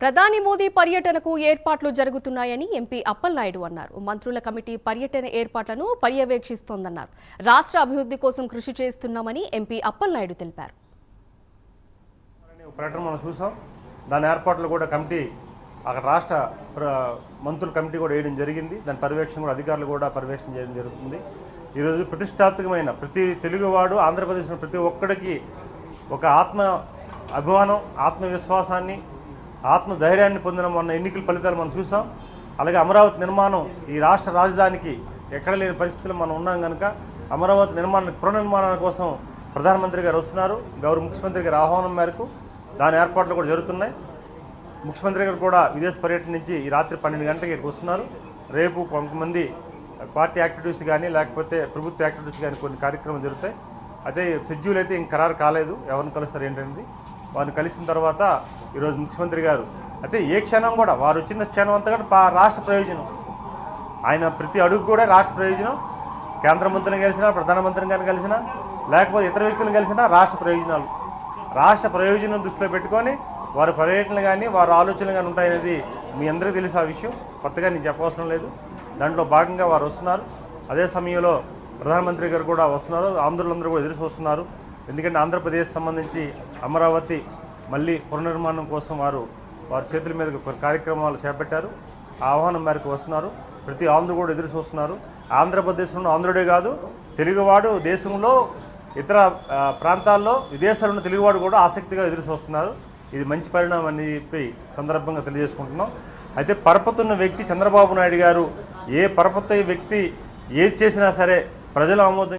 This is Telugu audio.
ప్రధాని మోదీ పర్యటనకు ఏర్పాట్లు జరుగుతున్నాయని ఎంపీ అప్పలనాయుడు అన్నారు. మంత్రుల కమిటీ పర్యటన ఏర్పాట్లను పర్యవేక్షిస్తోందన్నారు. రాష్ట్ర అభివృద్ధి కోసం కృషి చేస్తున్నామని ఎంపీ అప్పలనాయుడు తెలిపారు. పర్యటన మనం చూసాం. దాని ఏర్పాట్లు కూడా కమిటీ అక్కడ రాష్ట్ర ప్ర- మంత్రుల కమిటీ కూడా వేయడం జరిగింది. దాని పర్యవేక్షణ కూడా అధికారులు కూడా పర్యవేక్షణ చేయడం జరుగుతుంది. ఈరోజు ప్రతిష్టాత్మకమైన ప్రతి తెలుగువాడు ఆంధ్రప్రదేశ్లో ప్రతి ఒక్కడికి ఒక ఆత్మ అభిమానం ఆత్మవిశ్వాసాన్ని ఆత్మ ధైర్యాన్ని పొందిన మొన్న ఎన్నికల ఫలితాలు మనం చూసాం. అలాగే అమరావతి నిర్మాణం ఈ రాష్ట్ర రాజధానికి ఎక్కడ లేని పరిస్థితులు మనం ఉన్నాం కనుక అమరావతి నిర్మాణ పునర్నిర్మాణం కోసం ప్రధానమంత్రి గారు వస్తున్నారు. గౌరవ ముఖ్యమంత్రి గారి ఆహ్వానం మేరకు దాని ఏర్పాట్లు కూడా జరుగుతున్నాయి. ముఖ్యమంత్రి గారు కూడా విదేశ పర్యటన నుంచి ఈ రాత్రి పన్నెండు గంటలకి ఇక్కడికి వస్తున్నారు. రేపు కొంతమంది పార్టీ యాక్టివిటీస్ కానీ లేకపోతే ప్రభుత్వ యాక్టివిటీస్ కానీ కొన్ని కార్యక్రమాలు జరుగుతాయి. అయితే షెడ్యూల్ అయితే ఇంక ఖరారు కాలేదు. ఎవరిని కలుస్తారు ఏంటనేది. వారిని కలిసిన తర్వాత ఈరోజు ముఖ్యమంత్రి గారు అయితే ఏ క్షణం కూడా వారు వచ్చిన క్షణం అంతా కూడా పా- రాష్ట్ర ప్రయోజనం. ఆయన ప్రతి అడుగు కూడా రాష్ట్ర ప్రయోజనం. కేంద్ర మంత్రిని కలిసినా ప్రధానమంత్రిని కానీ కలిసినా లేకపోతే ఇతర వ్యక్తులను కలిసినా రాష్ట్ర ప్రయోజనాలు. రాష్ట్ర ప్రయోజనం దృష్టిలో పెట్టుకొని వారి పర్యటనలు కానీ వారి ఆలోచనలు కానీ ఉంటాయనేది మీ అందరికీ తెలుసు ఆ విషయం. కొత్తగా నేను చెప్పవసరం లేదు. దాంట్లో భాగంగా వారు వస్తున్నారు. అదే సమయంలో ప్రధానమంత్రి గారు కూడా వస్తున్నారు. ఆంధ్రులందరూ కూడా ఎదురు చూస్తున్నారు. ఎందుకంటే ఆంధ్రప్రదేశ్ సంబంధించి అమరావతి మళ్ళీ పునర్నిర్మాణం కోసం వారు వారి చేతుల మీద కొన్ని కార్యక్రమాలు చేపట్టారు. ఆహ్వానం మేరకు వస్తున్నారు. ప్రతి ఆంధ్ర కూడా ఎదురు చూస్తున్నారు. ఆంధ్రప్రదేశ్లో ఆంధ్రుడే కాదు తెలుగువాడు దేశంలో ఇతర ప్రాంతాల్లో విదేశాల్లో ఉన్న తెలుగువాడు కూడా ఆసక్తిగా ఎదురు చూస్తున్నారు. ఇది మంచి పరిణామం అని చెప్పి సందర్భంగా తెలియజేసుకుంటున్నాం. అయితే పరపతున్న వ్యక్తి చంద్రబాబు నాయుడు గారు ఏ పరపతి వ్యక్తి ఏది చేసినా సరే ప్రజల ఆమోదం